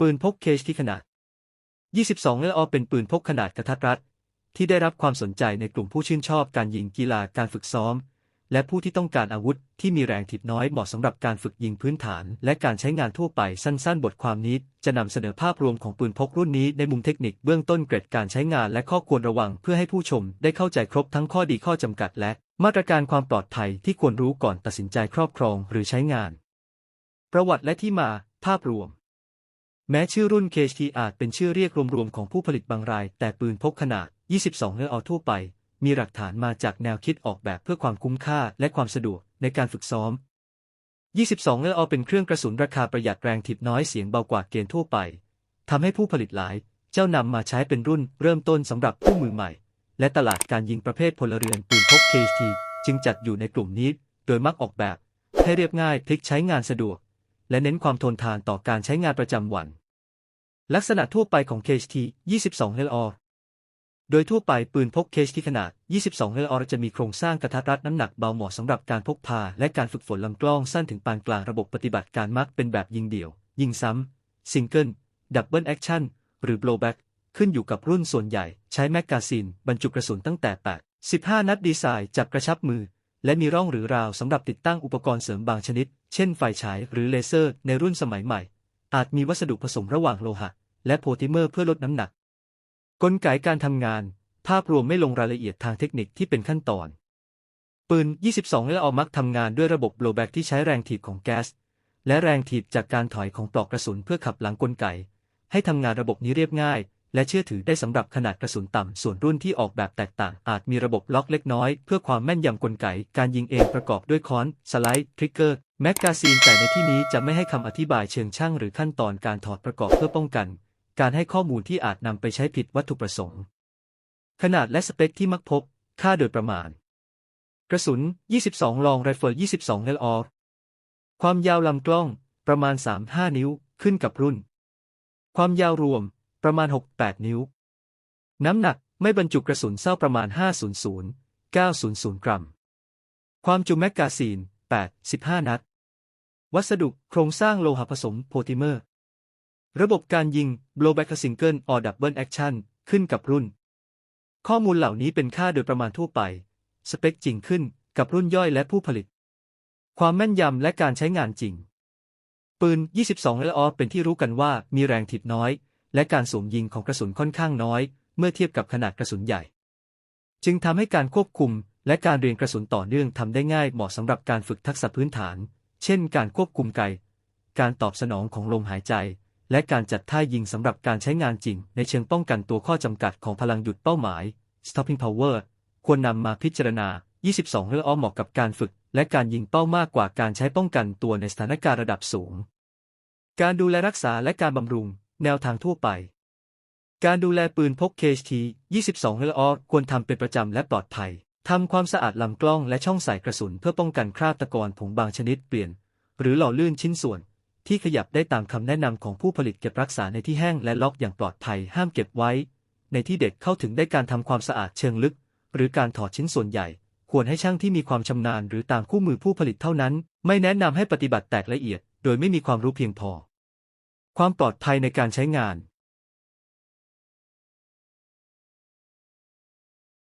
ปืนพกเคชที่ขนาด 22 l อเป็นปืนพกขนาดกระทัดรัด ที่ได้รับความสนใจในกลุ่มผู้ชื่นชอบการยิงกีฬาการฝึกซ้อม และผู้ที่ต้องการอาวุธที่มีแรงถีบน้อยเหมาะสำหรับการฝึกยิงพื้นฐาน และการใช้งานทั่วไปสั้นๆ บทความนี้ จะนำเสนอภาพรวมของปืนพกรุ่นนี้ในมุมเทคนิคเบื้องต้นเกร็ดการใช้งานและข้อควรระวังเพื่อให้ผู้ชมได้เข้าใจครบทั้งข้อดีข้อจำกัด และมาตรการความปลอดภัยที่ควรรู้ก่อนตัดสินใจครอบครองหรือใช้งาน ประวัติและที่มาภาพรวม แม้ชื่อรุ่น KHT อาจเป็นชื่อเรียกรวมๆของผู้ผลิตบางราย แต่ปืนพกขนาด 22 เนื้อเอาทั่วไป มีหลักฐานมาจากแนวคิดออกแบบเพื่อความคุ้มค่าและความสะดวกในการฝึกซ้อม 22 เนื้อเอาเป็นเครื่องกระสุนราคาประหยัดแรงถีบน้อยเสียงเบากว่าเกณฑ์ทั่วไปทำให้ผู้ผลิตหลาย เจ้านำมาใช้เป็นรุ่นเริ่มต้นสำหรับผู้มือใหม่ และตลาดการยิงประเภทพลเรือนปืนพก KHT จึงจัดอยู่ในกลุ่มนี้ โดยมักออกแบบ ให้เรียบง่ายพลิกใช้งานสะดวก และเน้นความทนทานต่อการใช้งานประจำวัน ลักษณะทั่วไปของ KHT 22 LR โดยทั่วไปปืนพก KHT ขนาด 22 LR จะมีโครงสร้างกระทัดรัดน้ำหนักเบาเหมาะสำหรับการพกพา และการฝึกฝนลำกล้องสั้นถึงปานกลางระบบปฏิบัติการมักเป็นแบบยิงเดี่ยว ยิงซ้ำซิงเกิล ดับเบิลแอคชั่น หรือ blowback ขึ้นอยู่กับรุ่นส่วนใหญ่ ใช้แมกกาซีน บรรจุกระสุนตั้งแต่ 8 15 นัดดีไซน์จับกระชับมือ และมีร่องหรือราวสำหรับติดตั้งอุปกรณ์เสริมบางชนิด เช่นไฟฉายหรือเลเซอร์ในรุ่นสมัยใหม่ อาจมีวัสดุผสมระหว่างโลหะ และโพลิเมอร์เพื่อลดน้ำหนัก กลไกการทำงาน ภาพรวมไม่ลงรายละเอียดทางเทคนิคที่เป็นขั้นตอน ปืน 22 และเอามักทำงานด้วยระบบโบลแบ็กที่ใช้แรงถีบของแก๊ส และแรงถีบจากการถอยของปลอกกระสุนเพื่อขับหลังกลไก ให้ทำงานระบบนี้เรียบง่าย และเชื่อถือได้สำหรับขนาดกระสุนต่ำ ส่วนรุ่นที่ออกแบบแตกต่าง อาจมีระบบล็อกเล็กน้อย เพื่อความแม่นยำกลไก การยิงเองประกอบด้วยค้อน สไลด์ ทริกเกอร์แมกกาซีนแต่ในที่นี้จะไม่ให้คำอธิบายเชิงช่างหรือขั้นตอนการถอดประกอบเพื่อป้องกัน การให้ข้อมูลที่อาจนำไปใช้ผิดวัตถุประสงค์ ขนาดและสเปคที่มักพบ ค่าโดยประมาณ กระสุน 22 ลองไรเฟิล 22 LR ความยาวลำกล้อง ประมาณ 3-5 นิ้ว ขึ้นกับรุ่น ความยาวรวม ประมาณ 6-8 นิ้ว น้ำหนักไม่บรรจุกระสุนเศร้าประมาณ 500 900 กรัม ความจุแมกกาซีน 8 15 นัด วัสดุโครงสร้างโลหะผสมโพลิเมอร์ ระบบการยิง blowback single or double action ขึ้นกับรุ่น ข้อมูลเหล่านี้เป็นค่าโดยประมาณทั่วไป สเปคจริงขึ้นกับรุ่นย่อยและผู้ผลิต ความแม่นยำและการใช้งานจริง ปืน 22และออฟเป็นที่รู้กันว่ามีแรงถีบน้อย และการสวมยิงของกระสุนค่อนข้างน้อย เมื่อเทียบกับขนาดกระสุนใหญ่ จึงทำให้การควบคุมและการเรียนกระสุนต่อเนื่องทำได้ง่ายเหมาะสำหรับการฝึกทักษะพื้นฐาน เช่น การควบคุมไกการตอบสนองของลมหายใจ และการจัดท่ายิงสำหรับการใช้งานจริง ในเชิงป้องกันตัวข้อจำกัดของพลังหยุดเป้าหมาย stopping power ควรนำมาพิจารณา 22 เรื่องอ้อมเหมาะกับการฝึก และการยิงเป้ามากกว่าการใช้ป้องกันตัวในสถานการณ์ระดับสูง การดูแลรักษาและการบำรุง แนวทางทั่วไป การดูแลปืนพก KHT 22เรืออ้อควรทำเป็นประจำและปลอดภัยทำความสะอาดลำกล้องและช่องใส่กระสุนเพื่อป้องกันคราบตะกอนผงบางชนิดเปลี่ยน หรือหล่อลื่นชิ้นส่วน ที่ขยับได้ตามคำแนะนำของผู้ผลิตเก็บรักษาในที่แห้งและล็อกอย่างปลอดภัยห้ามเก็บไว้ ในที่เด็กเข้าถึงได้การทำความสะอาดเชิงลึก หรือการถอดชิ้นส่วนใหญ่ ควรให้ช่างที่มีความชำนาญหรือตามคู่มือผู้ผลิตเท่านั้น ไม่แนะนำให้ปฏิบัติแตกละเอียด โดยไม่มีความรู้เพียงพอ ความปลอดภัยในการใช้งาน